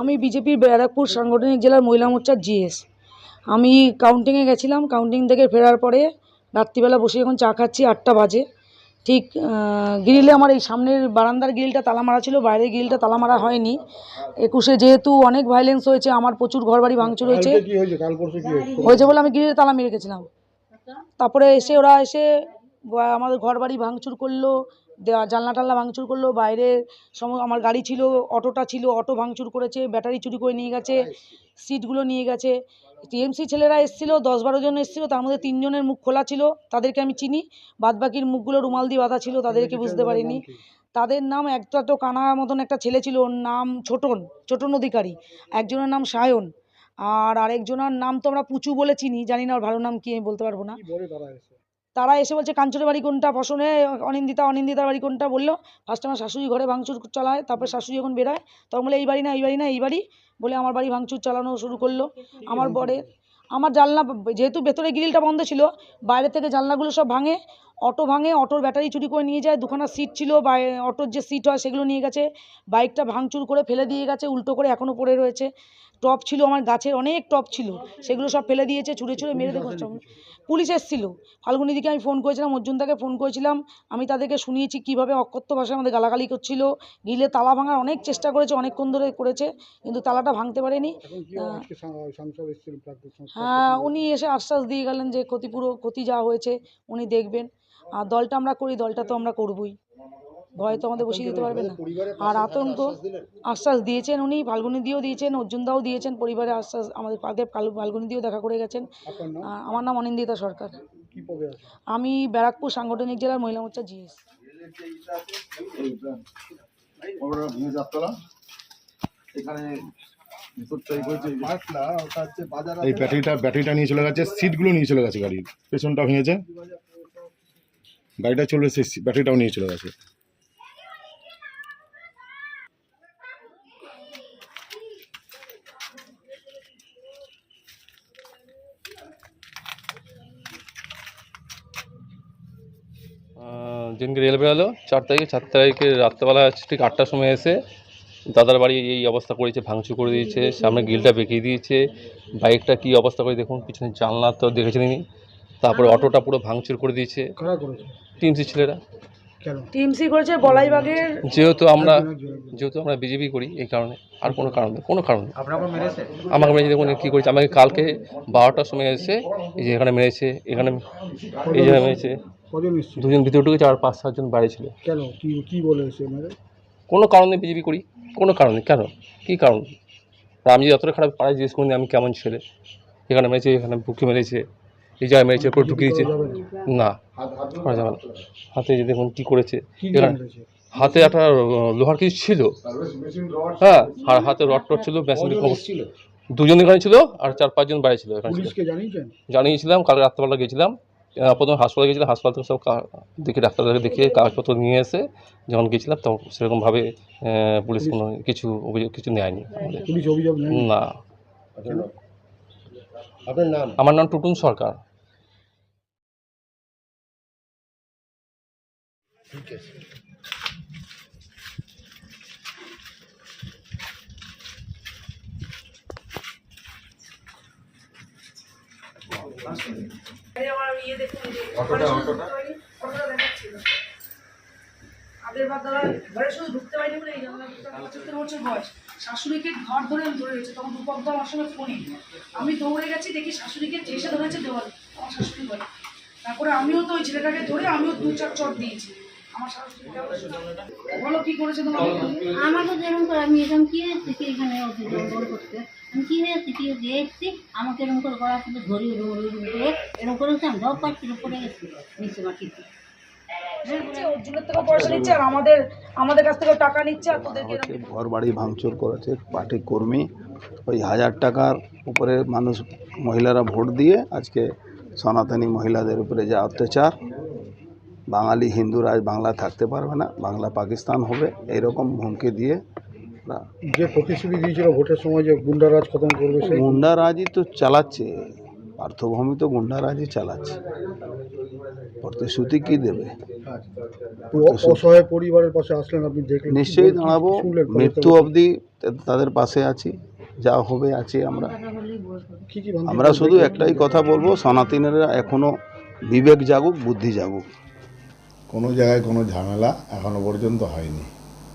আমি বিজেপির ব্যারাকপুর সাংগঠনিক জেলার মহিলা মোর্চার জিএস। আমি কাউন্টিংয়ে গেছিলাম কাউন্টিং থেকে ফেরার পরে রাত্রিবেলা বসে এখন চা খাচ্ছি আটটা বাজে। ঠিক গ্রিলে আমার এই সামনের বারান্দার গ্রিলটা তালা মারা ছিল বাইরের গ্রিলটা তালা মারা হয়নি। একুশে যেহেতু অনেক ভায়োলেন্স হয়েছে আমার প্রচুর ঘরবাড়ি ভাঙচুর হয়েছে। হয়েছে? বলে আমি গ্রিলে তালা মেরে রেখেছিলাম তারপরে এসে ওরা এসে আমাদের ঘর বাড়ি ভাঙচুর করল দেওয়া জানলা টাল্লা ভাঙচুর করল বাইরে সম আমার গাড়ি ছিল অটোটা ছিল অটো ভাঙচুর করেছে ব্যাটারি চুরি করে নিয়ে গেছে সিটগুলো নিয়ে গেছে। টিএমসি ছেলেরা এসেছিল দশ বারো জন এসেছিল তার মধ্যে তিনজনের মুখ খোলা ছিল তাদেরকে আমি চিনি। বাদবাকির মুখগুলো রুমাল দিয়ে বাঁধা ছিল তাদেরকে বুঝতে পারিনি। তাদের নাম একটা তো কানা মতন একটা ছেলে ছিল ওর নাম ছোটন ছোটন অধিকারী। একজনের নাম সায়ন। আর আরেকজনের নাম তো আমরা পুচু বলে চিনি জানি না ওর ভালো নাম কি আমি বলতে পারব না। তারা এসে বলছে, কাঞ্চনের বাড়ি কোনটা? ফসনে অনিন্দিতা, অনিন্দিতার বাড়ি কোনটা? বলল। ফার্স্ট আমার শাশুড়ি ঘরে ভাঙচুর চালায়, তারপর শাশুড়ি যখন বেরোয়, তখন বলে, এই বাড়ি না, এই বাড়ি না, এই বাড়ি? বলে, আমার বাড়ি ভাঙচুর চালানো শুরু করল। আমার বরের, আমার জানলা, যেহেতু ভেতরে গ্রিলটা বন্ধ ছিল, বাইরে থেকে জানলাগুলো সব ভাঙে অটো ভাঙে অটোর ব্যাটারি চুরি করে নিয়ে যায় দুখানা সিট ছিল বা অটোর যে সিট হয় সেগুলো নিয়ে গেছে বাইকটা ভাঙচুর করে ফেলে দিয়ে গেছে উল্টো করে এখনও পড়ে রয়েছে টপ ছিল আমার গাছের অনেক টপ ছিল সেগুলো সব ফেলে দিয়েছে ছুঁড়ে ছুঁড়ে মেরে দেখো পুলিশ এসেছিল ফাল্গুনিদিকে আমি ফোন করেছিলাম অর্জুনদাকে ফোন করেছিলাম আমি তাদেরকে শুনিয়েছি কীভাবে অকথ্য ভাষায় আমাদের গালাগালি করছিল গিলে তালা ভাঙার অনেক চেষ্টা করেছে অনেকক্ষণ ধরে করেছে কিন্তু তালাটা ভাঙতে পারেনি হ্যাঁ উনি এসে আশ্বাস দিয়ে গেলেন যে ক্ষতিপুরো ক্ষতি যা হয়েছে উনি দেখবেন। আর দলটা আমরা করি, দলটা তো আমরা করবই। ভয় তো আমাদের বসিয়ে দিতে পারবে না। আর আতঙ্ক, আশ্বাস দিয়েছেন উনি ফাল্গুনি দিয়েও দিয়েছেন, অর্জুনদাও দিয়েছেন, পরিবারে আশ্বাস, আমাদের ফাল্গু- ফাল্গুনি দিয়েও দেখা করে গেছেন। আমার নাম অনিন্দিতা সরকার। পদে আমি ব্যারাকপুর সাংগঠনিক জেলার মহিলা মোর্চা জিএস। এই ব্যাটারিটা ব্যাটারিটা নিয়ে চলে গেছে, সিটগুলো নিয়ে চলে গেছে গাড়ির, পেছনটা ভেঙেছে। গাড়িটা চলে এসে ব্যাটারিটাও নিয়ে চলে গেছে। আহ, যেদিনকে রেল বেরোলো চার তারিখে চার তারিখে রাত্রেবেলা ঠিক আটটার সময় এসে দাদার বাড়ি এই অবস্থা করেছে ভাঙচুর করে দিয়েছে সামনে গিলটা বেঁকিয়ে দিয়েছে বাইকটা কী অবস্থা করে দেখুন পিছনে জানলা তো দেখেছেন তিনি তারপরে অটোটা পুরো ভাঙচুর করে দিয়েছে। টিএমসি ছেলেরা। কেন? টিএমসি করেছে বলাইবাগের যেহেতু আমরা। যেহেতু আমরা বিজেপি করি এই কারণে। আর কোনো কারণ নেই কোনো কারণ নেই। আমাকে মেরেছে দেখুন কী করেছে। আমাকে কালকে বারোটার সময় এসে এই যে এখানে মেরেছে এখানে এই জায়গায় মেরেছে দুজন ভিতরে ঢুকেছে আর পাঁচ সাতজন বাইরে ছিল। কেন? কি কি বলে মানে কোনো কারণে বিজেপি করি কোনো কারণে কেন? কী কারণ? আমি যতটা খারাপ পাড়ায় জিজ্ঞেস করি আমি কেমন ছেলে। এখানে মেরেছে এখানে বুকে মেরেছে। এই জায়গায় মেরেছে করে ঢুকিয়ে দিয়েছে না করা যাবে না। হাতে যে দেখুন কী করেছে হাতে একটা লোহার কিছু ছিল। হ্যাঁ আর হাতে রড টড ছিল মেশিন ছিল দুজন এখানে ছিল আর চার পাঁচজন বাইরে ছিল এখানে। জানিয়েছিলাম কালকে রাত্রেবেলা গেছিলাম। প্রথমে হাসপাতালে গেছিলাম হাসপাতাল থেকে সব দেখে ডাক্তারদেরকে দেখিয়ে কাগজপত্র নিয়ে এসে যখন গেছিলাম তখন সেরকমভাবে পুলিশ কোনো কিছু অভিযোগ কিছু নেয়নি আমাদের। না। আপনার নাম? আমার নাম টুটুন সরকার। আগের বার দাদা ঘরে শুধু ঢুকতে পারিনি বলে এই জানলা পঁচাত্তর বছর বয়স। শাশুড়িকে ঘর ধরে ধরে রয়েছে তখন রূপক দা আমার সঙ্গে আমি দৌড়ে গেছি দেখি শাশুড়িকে চেষে ধরেছে দেওয়াল আমার শাশুড়ি বলে। তারপরে আমিও তো ওই ছেলেটাকে ধরে আমিও দু চার চট দিয়েছি। বলো কি করেছে তোমার আমাকে যেরকম করে আমি এরকম কি হয়েছে কি এখানে করতে? আমি কি হয়েছে কি হয়েছে? এসছি আমাকে এরকম করে গলা থেকে ধরি এরকম এরকম করে। এরকম করে হচ্ছে আমি দশ পাঁচ পড়ে গেছি। নিচে মাটিতে নিচ্ছে, অর্জুনের থেকে পয়সা নিচ্ছে আর আমাদের আমাদের কাছ থেকে টাকা নিচ্ছে ঘর বাড়ি ভাঙচুর করেছে পার্টি কর্মী। ওই হাজার টাকার উপরে মানুষ মহিলারা ভোট দিয়ে আজকে সনাতনী মহিলাদের উপরে যে অত্যাচার বাঙালি হিন্দুরা আজ বাংলা থাকতে পারবে না বাংলা পাকিস্তান হবে এইরকম হুমকি দিয়ে যে প্রতিশ্রুতি দিয়েছিল ভোটের সময় যে গুন্ডারাজ খতম করবে সেই গুন্ডারাজি তো চালাচ্ছে পার্থভূমি তো গুন্ডারাজি চালাচ্ছে। প্রতিশ্রুতি কি দেবে? অসহায় পরিবারের পাশে আসলেন আপনি দেখলেন নিশ্চয়ই দাঁড়াবো মৃত্যু অবধি তাদের পাশে আছি যা হবে আছি আমরা। আমরা শুধু একটাই কথা বলব সনাতনীরা এখনও বিবেক জাগুক বুদ্ধি জাগুক। কোনো জায়গায় কোনো ঝামেলা এখনও পর্যন্ত হয়নি।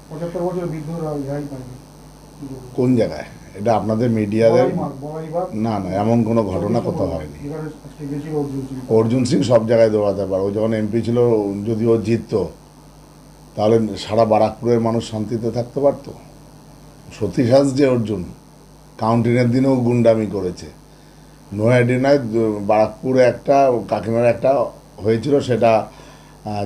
পঁচাত্তর বছর বৃদ্ধরা রেহাই পায়নি। কোন জায়গায়? এটা আপনাদের মিডিয়াদের না না এমন কোনো ঘটনা কোথাও হয়নি। অর্জুন সিং। সব জায়গায় দৌড়াতে পারে। ও যখন এমপি ছিল যদি ও জিততো তাহলে সারা বারাকপুরের মানুষ শান্তিতে থাকতে পারতো? সতীশাস যে অর্জুন কাউন্টিনের দিনেও গুন্ডামি করেছে। নয়াডিনায় বারাকপুরে একটা কাকিনার একটা হয়েছিল সেটা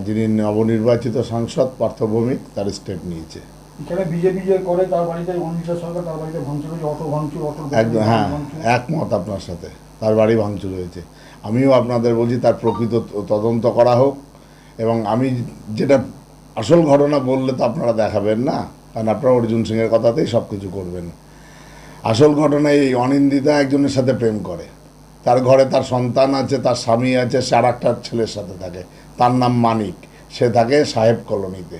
যিনি নবনির্বাচিত সাংসদ পার্থ ভৌমিক তার স্টেপ নিয়েছে। এখানে বিজেপি যে করে তার বাড়িতে অনিতা সরকার তার বাড়িতে ভাঙচুর হয়েছে অটো ভাঙচুর অটো একদম হ্যাঁ একমত আপনার সাথে। তার বাড়ি ভাঙচুর হয়েছে। আমিও আপনাদের বলছি তার প্রকৃত তদন্ত করা হোক এবং আমি যেটা আসল ঘটনা বললে তো আপনারা দেখাবেন না কারণ আপনারা অর্জুন সিংয়ের কথাতেই সব কিছু করবেন। আসল ঘটনা এই অনিন্দিতা একজনের সাথে প্রেম করে। তার ঘরে তার সন্তান আছে তার স্বামী আছে সে আর একটা ছেলের সাথে থাকে। তার নাম মানিক। সে থাকে সাহেব কলোনিতে।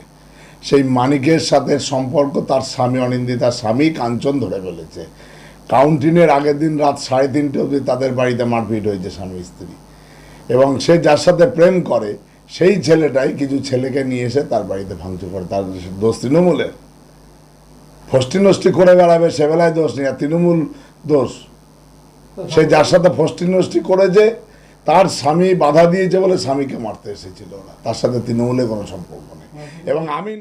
সেই মানিকের সাথে সম্পর্ক তার স্বামী অনিন্দিতার স্বামী কাঞ্চন ধরে ফেলেছে। কাউন্টিনের আগের দিন রাত সাড়ে তিনটে অবধি তাদের বাড়িতে মারপিট হয়েছে স্বামী স্ত্রী। এবং সে যার সাথে প্রেম করে, সেই ছেলেটাই কিছু ছেলেকে নিয়ে এসে তার বাড়িতে ভাঙচুর করে। তার দোষ তৃণমূলের। ফষ্টি নষ্টি করে বেড়াবে, সে বেলায় দোষ নেই। আর তৃণমূল দোষ। সে যার সাথে ফষ্টি নষ্টি করেছে তার স্বামী বাধা দিয়েছে বলে স্বামীকে মারতে এসেছিল ওরা। তার সাথে তৃণমূলের কোনো সম্পর্ক নেই। এবং আমি